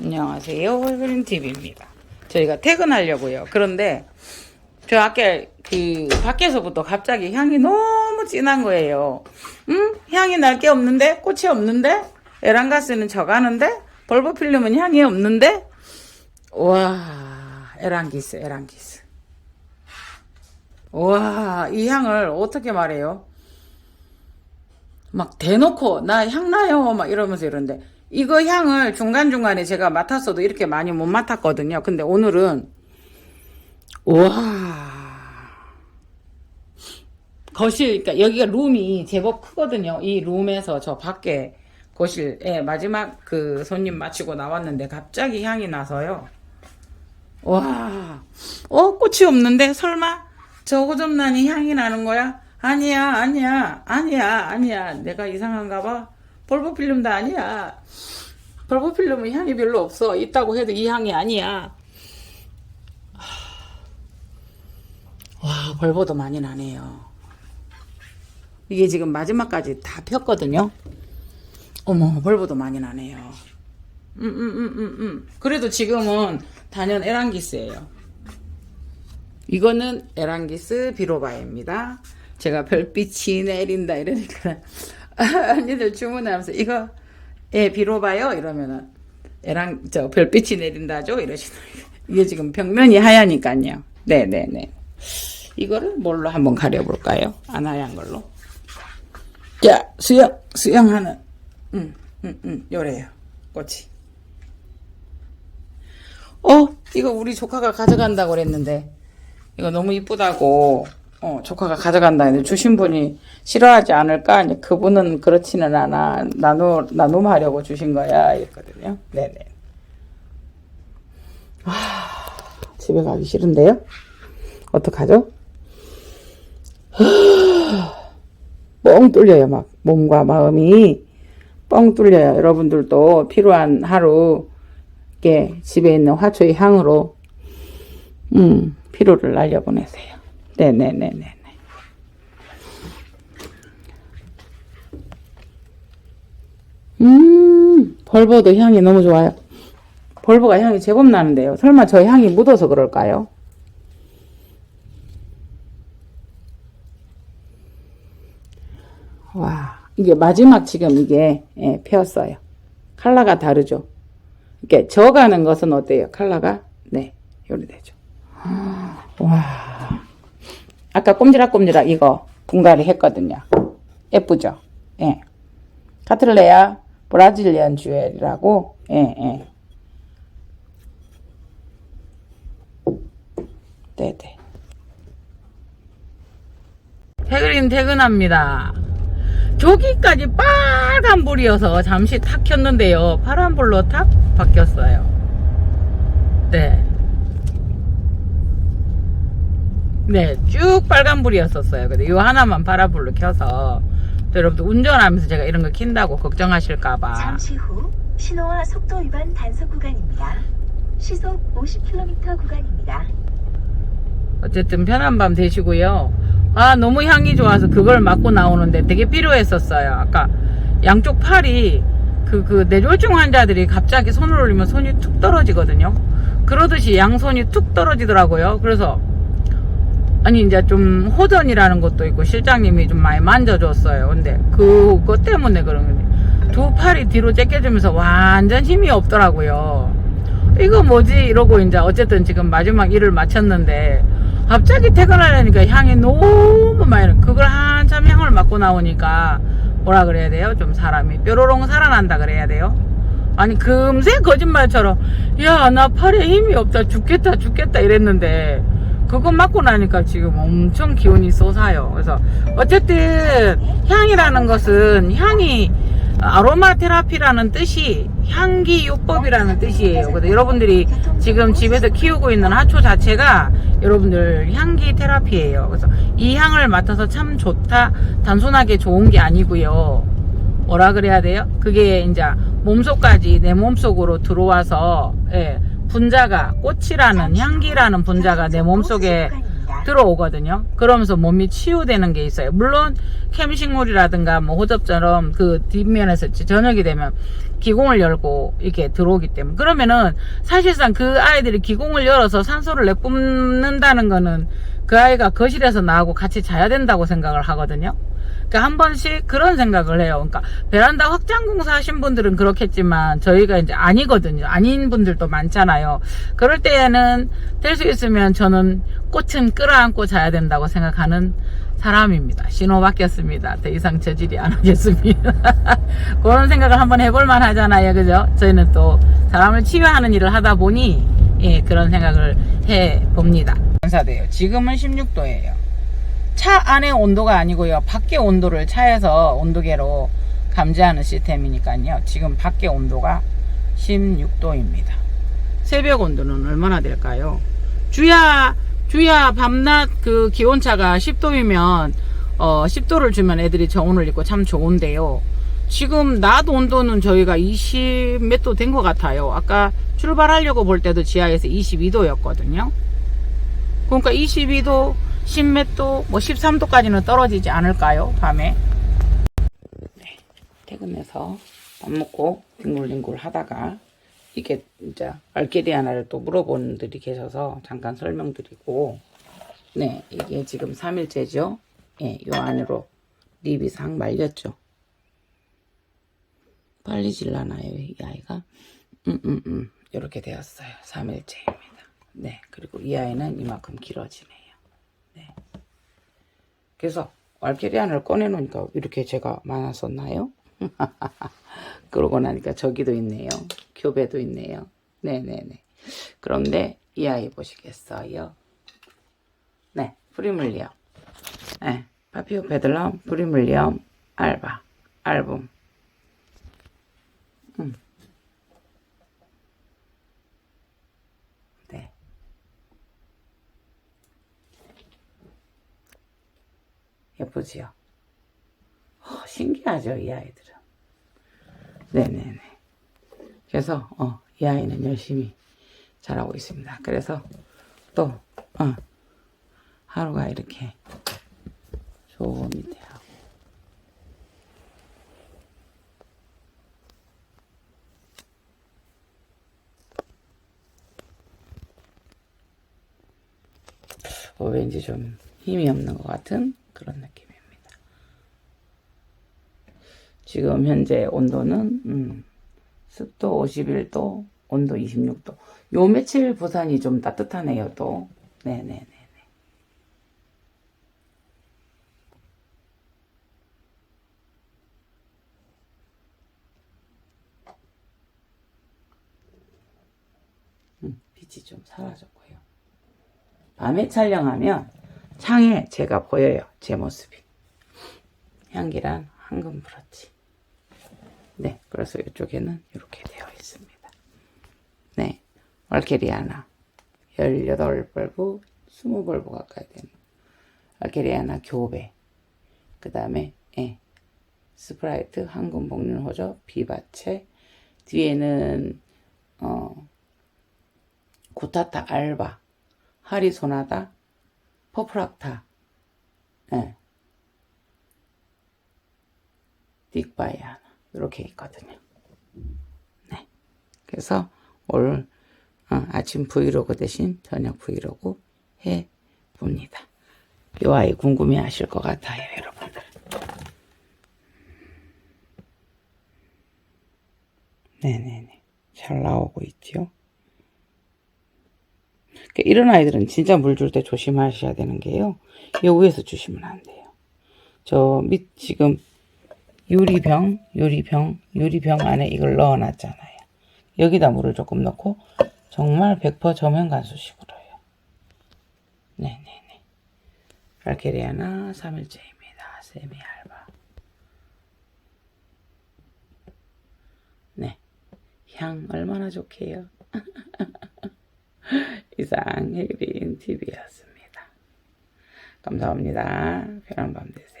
안녕하세요. 홀그린TV입니다. 저희가 퇴근하려고요. 그런데 저 아까 그 밖에서부터 갑자기 향이 너무 진한 거예요. 응? 향이 날 게 없는데? 꽃이 없는데? 에란가스는 져가는데? 벌버필름은 향이 없는데? 와, 에란기스, 에란기스. 와, 이 향을 어떻게 말해요? 막 대놓고 나 향 나요 막 이러면서 이러는데 이거 향을 중간중간에 제가 맡았어도 이렇게 많이 못 맡았거든요. 근데 오늘은 와 거실 그러니까 여기가 룸이 제법 크거든요. 이 룸에서 저 밖에 거실에 마지막 그 손님 마치고 나왔는데 갑자기 향이 나서요. 와, 어 꽃이 없는데 설마 저 호접란이 향이 나는 거야? 아니야, 아니야, 아니야, 아니야. 내가 이상한가 봐. 볼보 필름도 아니야. 볼보 필름은 향이 별로 없어. 있다고 해도 이 향이 아니야. 와, 벌보도 많이 나네요. 이게 지금 마지막까지 다 폈거든요. 어머, 벌보도 많이 나네요. 음, 음, 음, 음, 음. 그래도 지금은 단연 에란기스예요. 이거는 에란기스 비로바입니다. 제가 별빛이 내린다 이러니까 언니들 주문하면서 이거 예 비로바요 이러면은 에랑 저 별빛이 내린다죠 이러시는 이게 지금 벽면이 하얘니까요. 네네네. 이거를 뭘로 한번 가려볼까요? 안 하얀 걸로. 자 수영 수영하는 음음 음 요래요 꽃이. 어 이거 우리 조카가 가져간다고 그랬는데 이거 너무 이쁘다고 어, 조카가 가져간다 했는데 주신 분이 싫어하지 않을까? 이제 그분은 그렇지는 않아. 나누, 나눔하려고 주신 거야. 이랬거든요. 네네. 아, 집에 가기 싫은데요? 어떡하죠? 뻥 뚫려요, 막. 몸과 마음이 뻥 뚫려요. 여러분들도 필요한 하루, 이렇게 집에 있는 화초의 향으로, 음, 피로를 날려보내세요. 네네네네네. 음, 벌버도 향이 너무 좋아요. 벌버가 향이 제법 나는데요. 설마 저 향이 묻어서 그럴까요? 와, 이게 마지막 지금 이게 예, 펴었어요. 칼라가 다르죠. 이렇게 저가는 것은 어때요? 칼라가 네, 요리 되죠. 와. 아까 꼼지락꼼지락 이거 분갈이 했거든요. 예쁘죠? 예. 카틀레아 브라질리안 주엘이라고, 예, 예. 네네. 퇴근, 퇴근합니다. 저기까지 빨간 불이어서 잠시 탁 켰는데요. 파란 불로 탁 바뀌었어요. 네. 네, 쭉 빨간불이었었어요. 근데 이 하나만 파란불로 켜서 또 여러분들 운전하면서 제가 이런 거 킨다고 걱정하실까봐 잠시 후 신호와 속도 위반 단속 구간입니다. 시속 50km 구간입니다. 어쨌든 편한 밤 되시고요. 아 너무 향이 좋아서 그걸 맡고 나오는데 되게 필요했었어요. 아까 양쪽 팔이 그, 그 뇌졸중 환자들이 갑자기 손을 올리면 손이 툭 떨어지거든요. 그러듯이 양손이 툭 떨어지더라고요. 그래서 아니 이제 좀 호전이라는 것도 있고 실장님이 좀 많이 만져줬어요. 근데 그것 때문에 그런 거두 팔이 뒤로 째껴지면서 완전 힘이 없더라고요. 이거 뭐지 이러고 이제 어쨌든 지금 마지막 일을 마쳤는데 갑자기 퇴근하려니까 향이 너무 많이 나. 그걸 한참 향을 맡고 나오니까 뭐라 그래야 돼요? 좀 사람이 뾰로롱 살아난다 그래야 돼요? 아니 금세 거짓말처럼 야 나 팔에 힘이 없다 죽겠다 죽겠다 이랬는데 그거 맞고 나니까 지금 엄청 기운이 솟아요. 그래서 어쨌든 향이라는 것은 향이 아로마 테라피라는 뜻이 향기 요법이라는 뜻이에요. 그래서 여러분들이 지금 집에서 키우고 있는 하초 자체가 여러분들 향기 테라피예요. 그래서 이 향을 맡아서 참 좋다. 단순하게 좋은 게 아니고요. 뭐라 그래야 돼요? 그게 이제 몸속까지 내 몸속으로 들어와서 예, 분자가 꽃이라는 향기라는 분자가 내 몸속에 들어오거든요. 그러면서 몸이 치유되는 게 있어요. 물론 캠식물이라든가 뭐 호접처럼 그 뒷면에서 저녁이 되면 기공을 열고 이렇게 들어오기 때문에 그러면은 사실상 그 아이들이 기공을 열어서 산소를 내뿜는다는 거는 그 아이가 거실에서 나하고 같이 자야 된다고 생각을 하거든요. 그러니까 한 번씩 그런 생각을 해요. 그러니까 베란다 확장 공사 하신 분들은 그렇겠지만 저희가 이제 아니거든요. 아닌 분들도 많잖아요. 그럴 때에는 될 수 있으면 저는 꽃은 끌어안고 자야 된다고 생각하는 사람입니다. 신호 바뀌었습니다. 더 이상 저질이 안 하겠습니다. 그런 생각을 한번 해볼 만 하잖아요. 그죠? 저희는 또 사람을 치유하는 일을 하다 보니 예, 그런 생각을 해 봅니다. 반사돼요. 지금은 16도예요. 차 안의 온도가 아니고요. 밖의 온도를 차에서 온도계로 감지하는 시스템이니까요. 지금 밖의 온도가 16도입니다. 새벽 온도는 얼마나 될까요? 주야 주야 밤낮 그 기온차가 10도이면 어 10도를 주면 애들이 저온을 입고 참 좋은데요. 지금 낮 온도는 저희가 20 몇 도 된 것 같아요. 아까 출발하려고 볼 때도 지하에서 22도였거든요. 그러니까 22도, 10몇 도, 뭐 13도까지는 떨어지지 않을까요? 밤에. 네, 퇴근해서 밥 먹고 뒹굴뒹굴 하다가 이게 이제 알게리 하나를 또 물어보는 분들이 계셔서 잠깐 설명드리고 네, 이게 지금 3일째죠. 예, 요 안으로 립이 싹 말렸죠. 빨리 질라나요, 이 아이가? 음, 음, 음. 이렇게 되었어요. 3일째입니다. 네, 그리고 이 아이는 이만큼 길어지네요. 네. 그래서 왈케리 안을 꺼내놓으니까 이렇게 제가 많았었나요? 그러고 나니까 저기도 있네요. 교배도 있네요. 네네네. 그런데 이 아이 보시겠어요? 네, 프리물리엄. 네, 파피오 페들럼, 프리물리엄, 알바, 알붐. 음. 네. 예쁘지요? 어, 신기하죠, 이 아이들은. 네네네. 그래서, 어, 이 아이는 열심히 잘하고 있습니다. 그래서 또, 어, 하루가 이렇게 좋은 밑에하고. 어, 왠지 좀 힘이 없는 것 같은 그런 느낌입니다. 지금 현재 온도는 음, 습도 51도, 온도 26도. 요 며칠 부산이 좀 따뜻하네요, 또. 네네네네. 음, 빛이 좀 사라졌고요. 밤에 촬영하면 창에 제가 보여요. 제 모습이. 향기란 황금 브러치. 네, 그래서 이쪽에는 이렇게 되어 있습니다. 네, 얼케리아나 18벌브, 20벌브 가까이 되는 얼케리아나 교배. 그 다음에 예, 스프라이트, 황금 복륜 호접, 비바체. 뒤에는 어, 구타타 알바, 하리 소나다, 퍼프락타, 예. 딕바이 하나 이렇게 있거든요. 네. 그래서 오늘 어, 아침 브이로그 대신 저녁 브이로그 해 봅니다. 이 아이 궁금해 하실 것 같아요, 여러분들. 네네네. 잘 나오고. 그러니까 이런 아이들은 진짜 물 줄 때 조심하셔야 되는 게요. 이 위에서 주시면 안 돼요. 저 밑 지금 유리병, 유리병, 유리병 안에 이걸 넣어놨잖아요. 여기다 물을 조금 넣고 정말 100% 저면 간수식으로 해요. 네네네. 알게리아나 3일째입니다. 세미 알바. 네. 향 얼마나 좋게요. 이상 해그린 TV였습니다. 감사합니다. 편한 밤 되세요.